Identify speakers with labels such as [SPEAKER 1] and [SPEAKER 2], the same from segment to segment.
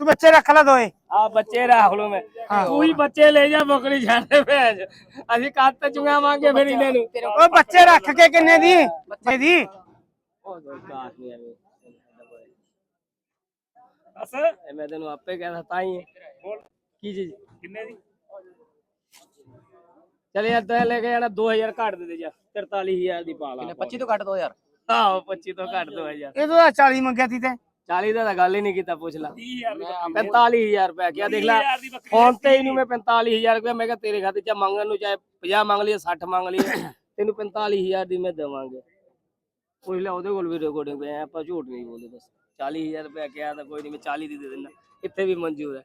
[SPEAKER 1] ਤੂੰ ਬੱਚੇ ਰੱਖ ਲੈ ਦੋਏ।
[SPEAKER 2] ਆ ਬੱਚੇ ਰੱਖ ਲੋ ਮੈਂ। ਤੂੰ ਹੀ ਬੱਚੇ ਲੈ ਜਾ ਬੱਕਰੀ ਛੱਡ ਦੇ ਭੈਣ ਚੋ। ਅਸੀਂ ਕੱਤ ਚੁਗਾਵਾਂਗੇ ਫਿਰ ਇਹਨਾਂ ਨੂੰ।
[SPEAKER 1] ਓਏ ਬੱਚੇ ਰੱਖ ਕੇ ਕਿੰਨੇ ਦੀ? ਬੱਚੇ ਦੀ?
[SPEAKER 2] ਉਹ ਦਾਸ ਨਹੀਂ ਐਵੇਂ।
[SPEAKER 3] ਬਸ
[SPEAKER 2] ਇਹ ਮੈਂ ਤੈਨੂੰ ਆਪੇ ਕਹਿਦਾ ਤਾਂ ਹੀ।
[SPEAKER 3] ਬੋਲ
[SPEAKER 2] ਕੀ ਚੀਜ਼?
[SPEAKER 3] ਕਿੰਨੇ ਦੀ?
[SPEAKER 2] ਚਲ ਯਾਰ ਤੈਂ ਲੈ ਕੇ ਜਾਣਾ 2000 ਘੱਟ ਦੇ ਦੇ ਜਾ। 43000 ਦੀ ਪਾ ਲਾ
[SPEAKER 4] 25 ਤੋਂ ਘੱਟ ਦੋ ਯਾਰ
[SPEAKER 2] ਆਹੋ 25 ਤੋਂ ਘੱਟ 2000
[SPEAKER 1] ਇਹ ਤਾਂ 40 ਮੰਗਿਆ ਤੀ ਤੇ।
[SPEAKER 2] 40 ਦਾ ਤਾਂ ਗੱਲ ਹੀ ਨਹੀਂ ਕੀਤਾ ਪੁੱਛ ਲਾ।
[SPEAKER 3] 30000 ਦੀ
[SPEAKER 2] 45000 ਰੁਪਏ ਕਿਆ ਦੇਖ ਲੈ
[SPEAKER 3] 30000 ਦੀ ਬੱਕਰੀ
[SPEAKER 2] ਫੋਨ ਤੇ ਇਹਨੂੰ ਮੈਂ 45000 ਰੁਪਏ ਮੈਂ ਕਿਹਾ ਤੇਰੇ ਖਾਤੇ ਚ ਮੰਗਣ ਨੂੰ ਚਾਹੇ 50 ਮੰਗ ਲਈਏ 60 ਮੰਗ ਲਈਏ ਤੈਨੂੰ 45000 ਦੀ ਮੈਂ ਦੇਵਾਂਗੇ। ਪੁੱਛ ਲੈ ਉਹਦੇ ਕੋਲ ਵੀ ਰਿਕਾਰਡਿੰਗ ਪਏ ਆ, ਆਪਾਂ ਝੂਠ ਨਹੀਂ ਬੋਲਦੇ ਬਸ। 40000 ਰੁਪਏ ਕਿਹਾ ਤਾਂ ਕੋਈ ਨਹੀਂ ਮੈਂ 40 ਦੀ ਦੇ ਦਿੰਦਾ। ਇੱਥੇ ਵੀ ਮਨਜ਼ੂਰ ਹੈ।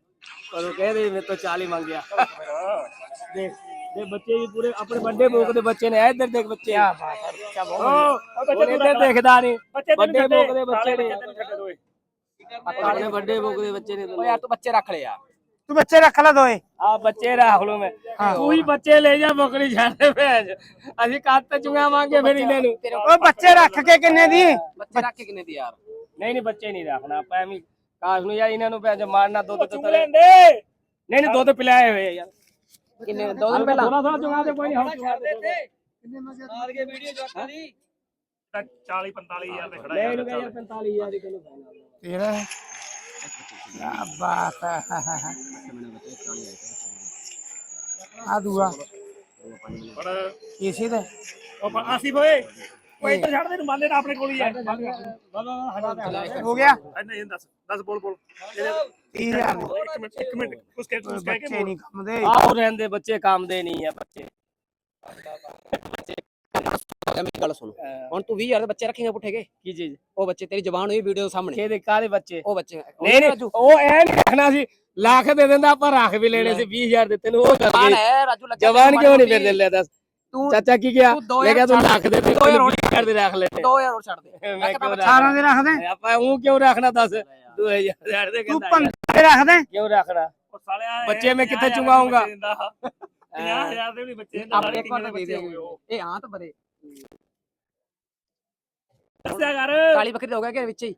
[SPEAKER 2] ਪਰ ਉਹ ਕਹਿੰਦੇ ਮੇਰੇ ਤੋਂ 40 ਮੰਗਿਆ। ਦੇਖ ਦੇ ਬੱਚੇ ਵੀ ਪੂਰੇ ਆਪਣੇ ਵੱਡੇ ਬੋਕ ਦੇ ਬੱਚੇ ਨੇ ਇੱਧਰ ਦੇਖ ਬੱਚੇ। ਆ ਉਹ ਇੱਧਰ ਦੇਖਦਾ ਨਹੀਂ। ਵੱਡੇ ਬੋਕ ਦੇ ਬੱਚੇ ਨੇ। ਆਪਣੇ ਵੱਡੇ ਬੋਕ ਦੇ ਬੱਚੇ ਨੇ
[SPEAKER 4] ਓ ਯਾਰ ਤੂੰ ਬੱਚੇ ਰੱਖ ਲੈ ਯਾਰ।
[SPEAKER 1] ਤੂੰ ਬੱਚੇ ਰੱਖ ਲੈ ਦੋਏ
[SPEAKER 2] ਆ ਬੱਚੇ ਰੱਖ ਲੋ ਮੈਂ। ਤੂੰ ਹੀ ਬੱਚੇ ਲੈ ਜਾ ਬੱਕਰੀ ਛੱਡ ਦੇ ਭੈਣ ਚੋ। ਅਸੀਂ ਕੱਤ ਚੁਗਾਵਾਂਗੇ ਫਿਰ ਇਹਨਾਂ ਨੂੰ।
[SPEAKER 1] ਓਏ ਬੱਚੇ ਰੱਖ ਕੇ ਕਿੰਨੇ ਦੀ?
[SPEAKER 4] ਬੱਚੇ ਰੱਖ ਕੇ ਕਿੰਨੇ ਦੀ ਯਾਰ?
[SPEAKER 2] ਨਹੀਂ ਨਹੀਂ ਬੱਚੇ ਨਹੀਂ ਰੱਖਣਾ। ਆਪਾਂ ਐਵੇਂ ਕਾਸ਼ ਨੂੰ ਯਾਰ ਇਹਨਾਂ ਨੂੰ ਭੈਣ ਚੋ ਮਾਰਨਾ ਦੁੱਧ ਤੋਂ ਤਲੇ ਨਹੀਂ ਨਹੀਂ ਦੁੱਧ ਪਿਲਾਏ ਹੋਏ ਯਾਰ।
[SPEAKER 4] ਕਿੰਨੇ ਦੋ ਦਿਨ ਪਹਿਲਾਂ।
[SPEAKER 2] ਥੋੜਾ ਥੋੜਾ ਚੁਗਾ ਦੇ ਕੋਈ ਨਹੀਂ ਹੁਣ ਚੁਗਾ ਦੇ
[SPEAKER 3] 40 45000 ਦੇ ਖੜਾ ਯਾਰ
[SPEAKER 2] ਇਹਨੂੰ ਕਹਿ ਯਾਰ 45000 ਦੀ ਤੈਨੂੰ ਫਾਈਨਲ
[SPEAKER 1] ਇਸੇ ਦਾ।
[SPEAKER 3] ਉਹ ਓਏ ਉਹ ਇੱਧਰ ਛੱਡ ਦੇ ਰੁਮਾਲੇ ਆਪਣੇ ਕੋਲ ਹੀ ਹੈ
[SPEAKER 1] ਹੋ ਗਿਆ?
[SPEAKER 3] ਨਹੀਂ ਦੱਸ ਦੱਸ ਬੋਲ ਬੋਲ। ਇਹਦੇ
[SPEAKER 1] 30000 ਦੀ
[SPEAKER 3] ਇੱਕ ਮਿੰਟ ਇੱਕ ਮਿੰਟ ਕੁਛ ਕਹਿ ਕੁਛ ਕਹਿ ਕੇ
[SPEAKER 1] ਬੱਚੇ ਨਹੀਂ ਕੰਮ ਦੇ
[SPEAKER 2] ਆਹੋ ਰਹਿੰਦੇ ਬੱਚੇ ਕੰਮ ਦੇ ਨਹੀਂ ਆ ਬੱਚੇ।
[SPEAKER 4] ਮੇਰੀ ਗੱਲ ਸੁਣ। ਹੁਣ ਤੂੰ 20000 ਦੇ ਬੱਚੇ ਰੱਖੇਂਗਾ ਪੁੱਠੇਗੇ
[SPEAKER 2] ਕੀ? ਚੀਜ਼?
[SPEAKER 4] ਉਹ ਬੱਚੇ ਤੇਰੀ ਜ਼ਬਾਨ ਹੋਈ ਵੀਡੀਓ ਸਾਹਮਣੇ।
[SPEAKER 2] ਕਿਹਦੇ ਬੱਚੇ?
[SPEAKER 4] ਉਹ ਬੱਚੇ।
[SPEAKER 2] ਨਹੀਂ ਨਹੀਂ ਉਹ ਐ ਨਹੀਂ ਰੱਖਣਾ ਸੀ ਲੱਖ ਦੇ ਦਿੰਦਾ ਆਪਾਂ ਰੱਖ ਵੀ ਲੈਣੇ ਸੀ 20000 ਦੇ ਤੈਨੂੰ ਉਹ
[SPEAKER 4] ਜਵਾਨ ਹੈ ਰਾਜੂ ਲੱਗਾ
[SPEAKER 2] ਜਵਾਨ ਕਿਉਂ ਨਹੀਂ ਫਿਰ ਲੈ ਦੱਸ?
[SPEAKER 4] ਤੂੰ
[SPEAKER 2] ਚਾਚਾ ਕੀ ਗਿਆ
[SPEAKER 4] ਤੂੰ ਦੋ
[SPEAKER 2] ਮੈਂ ਕਿਹਾ ਤੂੰ
[SPEAKER 4] ਹਜ਼ਾਰ
[SPEAKER 2] ਲੱਖ ਦੇ ਦੇ
[SPEAKER 4] ਦੋ ਹਜ਼ਾਰ ਹੋਰ
[SPEAKER 2] ਕਰ ਦੇ ਰੱਖ ਲੈ
[SPEAKER 4] 2000 ਹੋਰ ਛੱਡ ਦੇ।
[SPEAKER 2] ਮੈਂ ਕਿਉਂ
[SPEAKER 1] 18 ਦੇ ਰੱਖ ਦੇ
[SPEAKER 2] ਆਪਾਂ ਉਹ ਕਿਉਂ ਰੱਖਣਾ ਦੱਸ? 2000 ਦੇ
[SPEAKER 1] ਤੂੰ
[SPEAKER 2] ਕਹਿੰਦਾ
[SPEAKER 1] 15 ਦੇ। ਰੱਖ ਦੇ
[SPEAKER 2] ਕਿਉਂ ਰੱਖਣਾ?
[SPEAKER 3] ਉਹ ਸਾਲਿਆ ਇਹ
[SPEAKER 2] ਬੱਚੇ ਮੈਂ ਕਿੱਥੇ
[SPEAKER 3] 50,000
[SPEAKER 2] ਚੁੰਗਾਊਂਗਾ?
[SPEAKER 3] ਬੱਚੇ ਦਿੰਦਾ। 50000 ਦੇ ਵੀ ਬੱਚੇ।
[SPEAKER 4] ਇਹ ਹਾਂ ਤਾਂ ਬਰੇ
[SPEAKER 3] ਦੱਸਿਆ ਕਰ।
[SPEAKER 4] ਕਾਲੀ ਬੱਕਰੀ ਦਾ ਹੋ ਗਿਆ ਕਿ ਵਿੱਚ ਹੀ?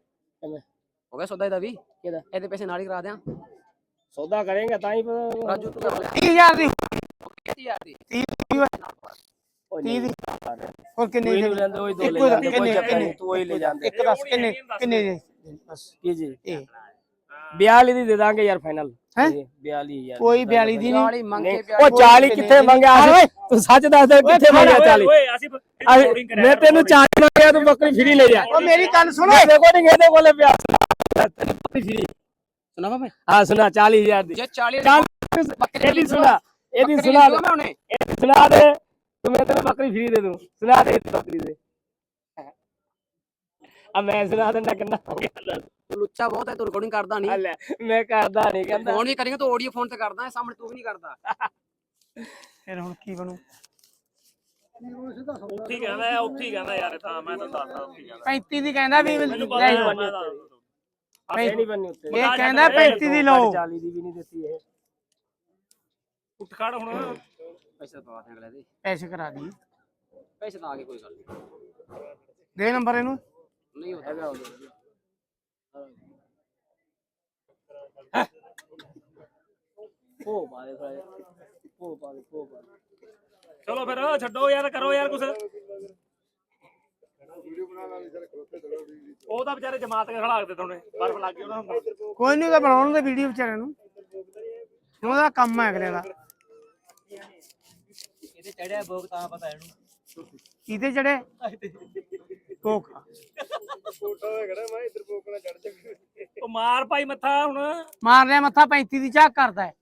[SPEAKER 4] ਹੋ ਗਿਆ ਸੌਦਾ ਇਹਦਾ ਵੀ।
[SPEAKER 2] ਕਿਹਦਾ?
[SPEAKER 4] ਇਹਦੇ ਪੈਸੇ ਨਾਲ ਹੀ ਕਰਾ ਦਿਆਂ।
[SPEAKER 2] ਸੌਦਾ ਕਰੇਗਾ ਤਾਂ ਹੀ
[SPEAKER 4] ਰਾਜੂ ਤੂੰ ਕਰ ਲੈ।
[SPEAKER 1] 30000 ਦੀ।
[SPEAKER 4] 30000 ਦੀ
[SPEAKER 1] 30
[SPEAKER 2] ਉਹ
[SPEAKER 1] 30 ਦੀ। ਹੋਰ ਕਿੰਨੇ ਦੀ
[SPEAKER 2] ਲੈਂਦੇ ਉਹ ਹੀ ਦੋ ਲੈ
[SPEAKER 1] ਇੱਕੋ
[SPEAKER 2] ਜਾਂਦੇ ਕੋਈ
[SPEAKER 1] ਕਿੰਨੇ-
[SPEAKER 2] ਚੱਕਰ ਨਹੀਂ ਤੂੰ ਉਹ ਹੀ ਲੈ ਜਾਂਦੇ।
[SPEAKER 1] ਇੱਕ ਦੱਸ ਕਿੰਨੇ ਕਿੰਨੇ ਦੀ ਬਸ।
[SPEAKER 2] ਕੀ ਜੀ?
[SPEAKER 1] ਇਹ।
[SPEAKER 2] 42 ਦੀ ਦੇ ਦਾਂਗੇ ਯਾਰ ਫਾਈਨਲ।
[SPEAKER 1] ਹੈਂ?
[SPEAKER 2] 42000
[SPEAKER 1] ਕੋਈ 42 ਦੀ ਨਹੀਂ।
[SPEAKER 2] ਉਹ 40 ਕਿੱਥੇ ਮੰਗਿਆ ਸੀ? ਤੂੰ ਸੱਚ ਦੱਸ ਦੇ ਕਿੱਥੇ ਮੰਗਿਆ 40
[SPEAKER 3] ਓਏ ਅਸੀਂ
[SPEAKER 2] ਮੈਂ ਤੈਨੂੰ 40 ਮੰਗਿਆ ਤੂੰ ਬੱਕਰੀ ਫਰੀ ਲੈ ਜਾ
[SPEAKER 1] ਉਹ ਮੇਰੀ ਗੱਲ ਸੁਣੋ।
[SPEAKER 2] ਰਿਕਾਰਡਿੰਗ ਇਹਦੇ ਕੋਲੇ ਪਿਆ ਤੈਨੂੰ ਬੱਕਰੀ ਫਰੀ
[SPEAKER 4] ਸੁਣਾ ਵਾ ਮੈਂ
[SPEAKER 2] ਹਾਂ ਸੁਣਾ 40000 ਦੀ।
[SPEAKER 4] ਜੇ 40
[SPEAKER 2] ਚੱਲ ਇਹਦੀ ਸੁਣਾ ਇਹਦੀ ਸੁਣਾ ਦੇ
[SPEAKER 4] ਮੈਂ ਉਹਨੇ
[SPEAKER 2] ਇਹਦੀ ਸੁਣਾ ਦੇ। ਤੂੰ ਮੈਂ ਤੈਨੂੰ ਬੱਕਰੀ ਫਰੀ ਦੇ ਦੂੰ। ਸੁਣਾ ਦੇ ਇਹਦੀ ਬੱਕਰੀ ਦੇ। ਆ ਮੈਂ ਸੁਣਾ ਦਿੰਦਾ ਕਿੰਨਾ ਹੋ ਗਿਆ। ਲੈ।
[SPEAKER 4] ਤੂੰ ਲੁੱਚਾ ਬਹੁਤ ਹੈ ਤੂੰ ਰਿਕਾਰਡਿੰਗ ਕਰਦਾ ਨਹੀਂ।
[SPEAKER 2] ਲੈ ਮੈਂ ਕਰਦਾ ਨਹੀਂ ਕਹਿੰਦਾ।
[SPEAKER 4] ਫੋਨ ਵੀ ਕਰੇਗਾ ਤੂੰ ਆਡੀਓ ਫੋਨ ਤੇ ਕਰਦਾ ਸਾਹਮਣੇ ਤੂੰ ਵੀ ਨਹੀਂ ਕਰਦਾ।
[SPEAKER 1] ਫਿਰ ਹੁਣ ਕੀ ਬਣੂ?
[SPEAKER 3] ਉੱਥੇ ਹੀ ਕਹਿੰਦਾ ਹੈ, ਉੱਥੇ ਹੀ ਕਹਿੰਦਾ ਯਾਰ ਇਹ ਤਾਂ ਮੈਂ ਤੁਹਾਨੂੰ ਦੱਸਦਾ ਉੱਥੇ ਹੀ ਕਹਿੰਦਾ।
[SPEAKER 1] 35 ਦੀ ਕਹਿੰਦਾ ਵੀ
[SPEAKER 3] ਮੈਨੂੰ ਪਤਾ
[SPEAKER 1] ਲੈ
[SPEAKER 3] ਹੈ। ਮੈਂ ਦਿੰਦਾ।
[SPEAKER 2] ਆਪੇ ਨਹੀਂ ਬੰਨੀ ਉੱਤੇ
[SPEAKER 1] ਇਹ ਕਹਿੰਦਾ 35 ਦੀ ਲਓ।
[SPEAKER 2] 40 ਦੀ ਵੀ ਨਹੀਂ ਦਿੱਤੀ ਇਹ।
[SPEAKER 3] ਉੱਠ ਖੜ ਹੁਣ।
[SPEAKER 4] ਪੈਸੇ ਪਵਾ ਦੇ ਅਗਲੇ ਦੇ।
[SPEAKER 1] ਪੈਸੇ ਕਰਾ ਦੀ।
[SPEAKER 4] ਪੈਸੇ ਤਾਂ ਆ ਗਏ ਕੋਈ ਗੱਲ ਨਹੀਂ।
[SPEAKER 1] ਦੇ ਨੰਬਰ ਇਹਨੂੰ।
[SPEAKER 4] ਨਹੀਂ ਹੋਦਾ
[SPEAKER 2] ਉਹ ਬਾਰੇ ਬਾਰੇ ਉਹ ਬਾਰੇ ਉਹ ਬਾਰੇ
[SPEAKER 3] ਚਲੋ ਫਿਰ ਛੱਡੋ ਯਾਰ ਕਰੋ ਯਾਰ ਕੁਛ। ਉਹ ਤਾਂ ਵਿਚਾਰੇ ਜਮਾਤ ਕੇ ਖੜਾ ਕੇ ਤੁਹਾਨੂੰ ਬਰਫ ਲੱਗ ਗਈ ਉਹਨਾਂ ਨੂੰ।
[SPEAKER 1] ਕੋਈ ਨਹੀਂ ਤਾਂ ਬਣਾਉਣ ਦੇ ਵੀਡੀਓ ਵਿਚਾਰਿਆਂ ਨੂੰ। ਉਹਦਾ ਕੰਮ ਹੈ ਅਗਲੇ ਦਾ?
[SPEAKER 2] ਇਹਦੇ ਚੜਿਆ ਭੋਗ ਤਾਂ ਪਤਾ ਇਹਨੂੰ।
[SPEAKER 1] ਕਿਤੇ ਚੜੇ ਕੋਕ।
[SPEAKER 3] ਉਹ ਮਾਰ ਭਾਈ ਮੱਥਾ ਹੁਣ।
[SPEAKER 1] ਮਾਰ ਲਿਆ ਮੱਥਾ 35 ਦੀ ਝਾਕ ਕਰਦਾ ਹੈ।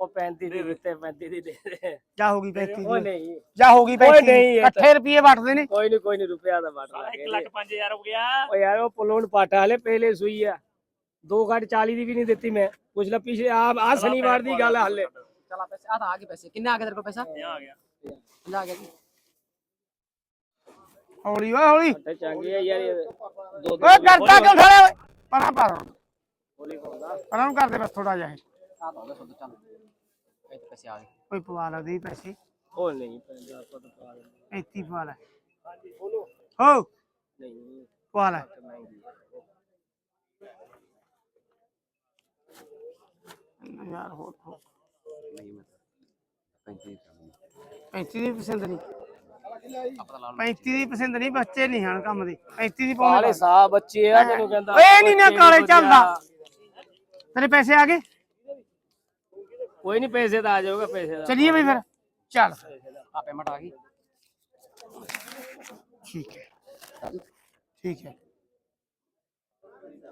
[SPEAKER 2] ਉਹ 35 ਦੀ ਦਿੱਤੇ 35 ਦੀ ਦੇ ਦੇ।
[SPEAKER 1] ਜਾ ਹੋ ਗਈ 35
[SPEAKER 2] ਉਹ
[SPEAKER 1] ਦੀ
[SPEAKER 2] ਨਹੀਂ।
[SPEAKER 1] ਜਾ ਹੋ ਗਈ
[SPEAKER 2] ਓਏ
[SPEAKER 1] 35
[SPEAKER 2] ਨਹੀਂ,
[SPEAKER 1] ਦੀ
[SPEAKER 2] ਇਹ ਤਾਂ-
[SPEAKER 1] ਇਕੱਠੇ ਰੁਪਏ ਵਟਦੇ ਨੇ?
[SPEAKER 2] ਕੋਈ ਨਹੀਂ ਕੋਈ ਨਹੀਂ ਰੁਪਿਆ ਦਾ ਬਾਟ ਲਾ
[SPEAKER 3] 1 ਲੱਖ 5000 ਹੋ ਗਿਆ।
[SPEAKER 2] ਉਹ ਯਾਰ ਉਹ ਪਲੋਨ ਪਾਟਾ ਹਲੇ ਪਹਿਲੇ ਸੂਈ ਆ। ਦੋ ਘੱਟ 40 ਦੀ ਵੀ ਨਹੀਂ ਦਿੱਤੀ ਮੈਂ। ਪੁੱਛ ਲੈ ਪਿਛਲੇ ਆ ਆ ਸ਼ਨੀਵਾਰ ਦੀ ਗੱਲ ਆ ਹਲੇ।
[SPEAKER 4] ਚਲਾ ਪੈਸੇ ਆ ਤਾਂ ਆ ਗਏ ਪੈਸੇ। ਕਿੰਨੇ ਆ ਗਏ ਤੇਰੇ ਕੋਲ ਪੈਸਾ?
[SPEAKER 3] ਇਹ ਆ ਗਿਆ।
[SPEAKER 4] ਕਿੰਨਾ ਆ ਗਿਆ ਜੀ।
[SPEAKER 1] ਹੌਲੀ ਓਏ ਹੌਲੀ।
[SPEAKER 2] ਤੇ ਚੰਗੀ ਆ ਯਾਰ ਇਹ ਦੋ ਦੋ
[SPEAKER 1] ਓਏ ਕਰਤਾ ਕਿਉਂ ਖੜਾ ਓਏ। ਪਰਾਂ ਪਰਾਂ।
[SPEAKER 2] ਬੋਲੀ ਪਾਉਂਦਾ
[SPEAKER 1] ਪਰਾਂ ਨੂੰ ਕਰਦੇ ਬਸ ਥੋੜਾ ਜਿਹਾ ਇਹ।
[SPEAKER 4] ਪੈਸੇ ਆ ਗਏ।
[SPEAKER 1] ਕੋਈ ਪਵਾ ਲਾ ਦੇ ਪੈਸੇ।
[SPEAKER 2] ਉਹ ਨਹੀਂ ਪੈਂਦਾ ਆਪਾਂ ਤਾਂ ਪਾ ਲੈਂਦੇ।
[SPEAKER 1] 35 ਪਵਾ ਲੈ। ਹੋ।
[SPEAKER 2] ਨਹੀਂ
[SPEAKER 1] ਪਵਾ ਲੈ।
[SPEAKER 2] ਮਹਿੰਗੀ
[SPEAKER 1] ਯਾਰ ਹੋਰ ਹੋਰ।
[SPEAKER 4] ਨਹੀਂ ਮੈਂ 35
[SPEAKER 1] 35 ਦੀ ਪਸੰਦ ਨਹੀਂ। 35 ਦੀ ਪਸੰਦ ਨਹੀਂ ਬੱਚੇ ਨਹੀਂ ਹਨ ਕੰਮ ਦੇ। 35 ਦੀ ਪਾਉਣੇ
[SPEAKER 2] ਕਾਲੇ ਸਾਹ ਬੱਚੇ ਆ ਤੈਨੂੰ ਕਹਿੰਦਾ
[SPEAKER 1] ਓਏ ਨਹੀਂ ਨਾ ਕਾਲੇ। ਚੱਲਦਾ। ਤੇਰੇ ਪੈਸੇ ਆ ਗਏ?
[SPEAKER 2] ਕੋਈ ਨਹੀਂ ਪੈਸੇ ਤਾਂ ਆ ਜਾਊਗਾ ਪੈਸੇ ਦਾ
[SPEAKER 1] ਚਲਿਏ ਬਈ ਫਿਰ ਚੱਲ
[SPEAKER 4] ਆ ਪੇਮੈਂਟ ਆ ਗਈ
[SPEAKER 1] ਠੀਕ ਹੈ ਠੀਕ ਹੈ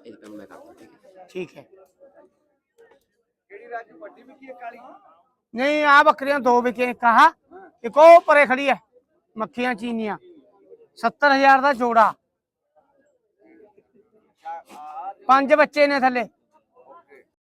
[SPEAKER 4] ਇਹ ਪੇਮੈਂਟ ਮੈਂ ਕਰਦਾ ਠੀਕ ਹੈ
[SPEAKER 1] ਠੀਕ ਹੈ ਨਹੀਂ ਆ ਬੱਕਰੀਆਂ ਦੋ ਵਿਕੇ ਕਹਾ ਇੱਕ ਉਹ ਪਰੇ ਖੜੀ ਹੈ ਮੱਖੀਆਂ ਚੀਨੀਆਂ 70000